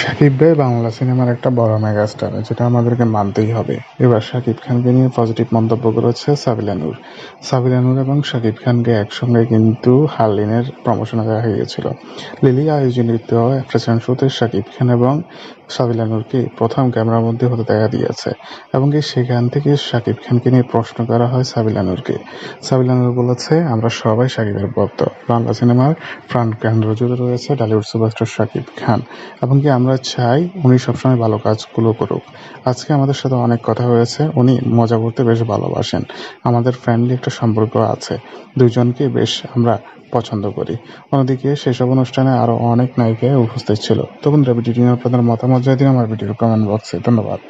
শাকিব ভাই বাংলা সিনেমার একটা বড় মেগাস্টার, যেটা আমাদেরকে মানতেই হবে। এবার শাকিব খানকে নিয়ে পজিটিভ মন্তব্য করেছে সাবিলানুর সাবিলানুর এবং শাকিব খানকে একসঙ্গে কিন্তু হার্লিনের প্রমোশনে দেখা গিয়েছিল লিলি আয়োজনিত ফ্যাশন শোতে শাকিব খান এবং সাবিলা নূরকে প্রথম ক্যামেরার মধ্যে হতে দেখা দিয়েছে এবং কি সেখান থেকে সাকিব খানকে নিয়ে প্রশ্ন করা হয় সাবিলা নূরকে সাবিলা নূর বলেছে, আমরা সবাই শাকিবের ভক্ত। বাংলা সিনেমার প্রাণ কেন্দ্র জুড়ে রয়েছে ডালিউড সুপারস্টার শাকিব খান। এবং কি আমরা চাই উনি সবসময় ভালো কাজগুলো করুক। আজকে আমাদের সাথে অনেক কথা হয়েছে। উনি মজা করতে বেশ ভালোবাসেন। আমাদের ফ্রেন্ডলি একটা সম্পর্ক আছে। দুইজনকে বেশ আমরা পছন্দ করি। অন্যদিকে সেসব অনুষ্ঠানে আরও অনেক নায়িকায় উপস্থিত ছিল। তখন নিয়ে আপনাদের মতামত জানিয়ে দিন আমার ভিডিওর কমেন্ট বক্সে ধন্যবাদ।